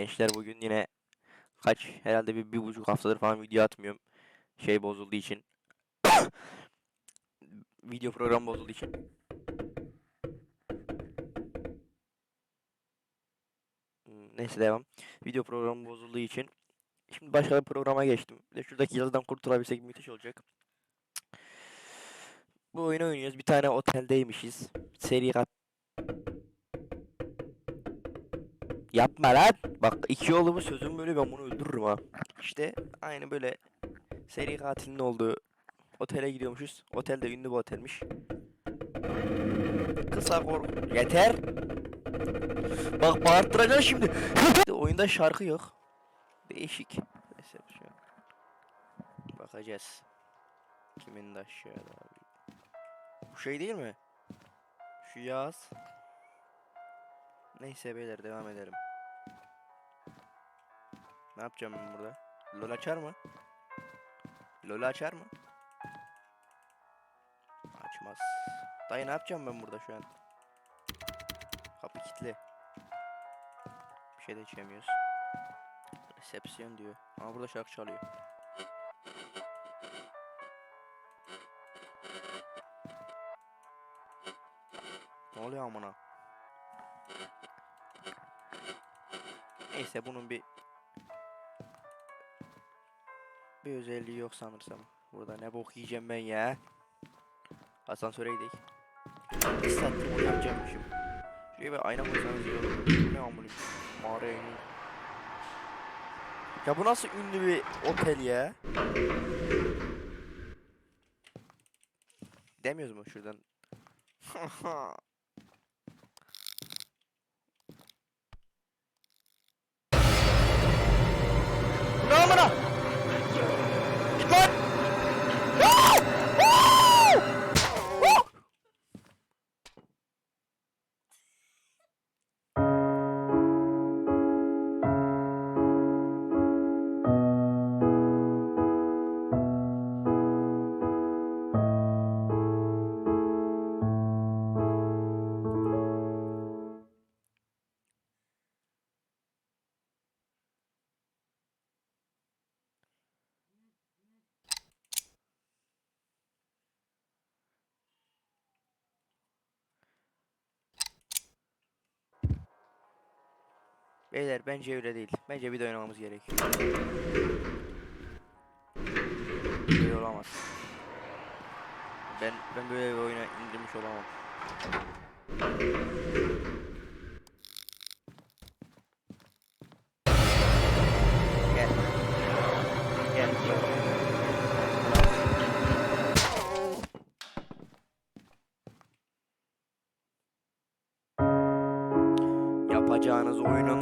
Gençler bugün yine kaç herhalde bir, bir buçuk haftadır falan video atmıyorum. Şey bozulduğu için. video program bozulduğu için. Hmm, Neyse devam. Video programı bozulduğu için. Şimdi başka bir programa geçtim. Bir de şuradaki yazıdan kurtulabilsek müthiş olacak. Bu oyunu oynuyoruz. Bir tane oteldeymişiz. Seri kat. Yapma lan. Bak iki yolu bu sözüm böyle ben bunu öldürürüm ha. İşte aynı böyle seri katilin olduğu otele gidiyormuşuz. Otel de ünlü bir otelmiş. Kısa kor... Yeter. Bak bağırttıracaksın şimdi. Oyunda şarkı yok. Değişik. Şey. Bakacağız. Kimin de aşağıda abi. Bu şey değil mi? Şu yaz. Neyse beyler devam edelim. Ne yapacağım ben burada? LOL açar mı? LOL açar mı? Açmaz. Dayı ne yapacağım ben burada şu an? Kapı kilitli. Bir şey de içemiyoruz. Resepsiyon diyor. Ama burada şarkı çalıyor. Ne oluyor amına? Neyse bunun bir bir özelliği yok sanırsam. Burada ne bok yiyeceğim ben ya. Asansöre gidelim. Saattir bunu yapacakmışım. Şuraya bir ayna koysanız iyi olur. Ne amına? Mağaraya ineyim. Ya bu nasıl ünlü bir otel ya? Demiyoruz mu şuradan? Ne amına? Beyler bence öyle değil. Bence bir de oynamamız gerekiyor. Böyle olamaz. Ben ben böyle bir oyuna indirmiş olamam. Yapacağınız oyunun